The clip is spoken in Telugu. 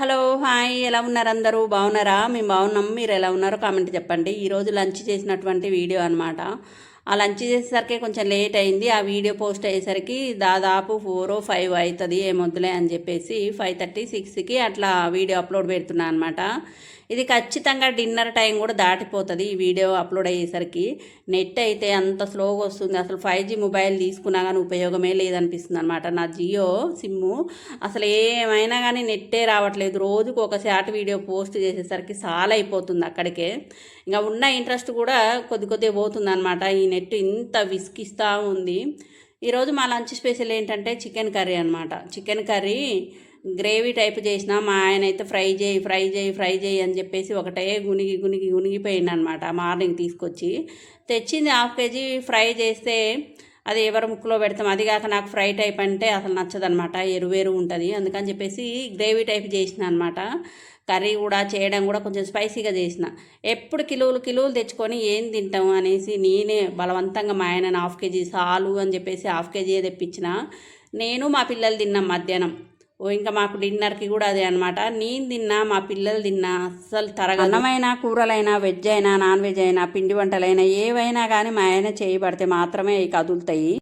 Hello hi. ఎలా ఉన్నారు అందరూ బాగున్నారా? మేము బాగున్నాం. మీరు ఎలా ఉన్నారో కామెంట్ చెప్పండి. ఈరోజు లంచ్ చేసినటువంటి వీడియో అనమాట ఆ లంచ్ చేసేసరికి కొంచెం లేట్ అయింది. ఆ వీడియో పోస్ట్ అయ్యేసరికి దాదాపు ఫోర్ ఫైవ్ అవుతుంది. ఏమొద్దులే అని చెప్పేసి ఫైవ్ థర్టీ సిక్స్కి అట్లా వీడియో అప్లోడ్ పెడుతున్నాను అనమాట ఇది ఖచ్చితంగా డిన్నర్ టైం కూడా దాటిపోతుంది ఈ వీడియో అప్లోడ్ అయ్యేసరికి. నెట్ అయితే అంత స్లోగా వస్తుంది. అసలు ఫైవ్ జీ మొబైల్ తీసుకున్నా కానీ ఉపయోగమే లేదనిపిస్తుంది అనమాట నా జియో సిమ్ము అసలు ఏమైనా కానీ నెట్టే రావట్లేదు. రోజుకు ఒక షార్ట్ వీడియో పోస్ట్ చేసేసరికి సాల్ అయిపోతుంది అక్కడికే. ఇంకా ఉన్న ఇంట్రెస్ట్ కూడా కొద్ది కొద్దిగా పోతుంది అనమాట ఈ నెట్ ఇంత విసికిస్తూ ఉంది. ఈరోజు మా లంచ్ స్పెషల్ ఏంటంటే చికెన్ కర్రీ అనమాట చికెన్ కర్రీ గ్రేవీ టైప్ చేసిన మా ఆయన అయితే ఫ్రై చేయి ఫ్రై చేయి ఫ్రై చేయి అని చెప్పేసి ఒకటే గునిగి గునిగి గునిగిపోయింది అనమాట మార్నింగ్ తీసుకొచ్చి. తెచ్చింది హాఫ్ కేజీ ఫ్రై చేస్తే అది ఎవరు ముక్కులో పెడతాం. అది కాక నాకు ఫ్రై టైప్ అంటే అసలు నచ్చదనమాట. ఎరువేరు ఉంటుంది. అందుకని చెప్పేసి గ్రేవీ టైప్ చేసిన అనమాట కర్రీ కూడా చేయడం కూడా కొంచెం స్పైసీగా చేసిన. ఎప్పుడు కిలోలు కిలోలు తెచ్చుకొని ఏం తింటాం అనేసి నేనే బలవంతంగా మా ఆయన హాఫ్ కేజీ సాలు అని చెప్పేసి హాఫ్ కేజీ తెప్పించిన. నేను మా పిల్లలు తిన్నాం మధ్యాహ్నం. ఇంకా మాకు డిన్నర్కి కూడా అదే అనమాట నేను తిన్నా మా పిల్లలు తిన్నా అస్సలు తరగ అన్నమైనా కూరలైనా వెజ్ అయినా నాన్ వెజ్ అయినా పిండి వంటలైనా ఏవైనా కానీ మా ఆయన చేయబడితే మాత్రమే అవి కదులుతాయి.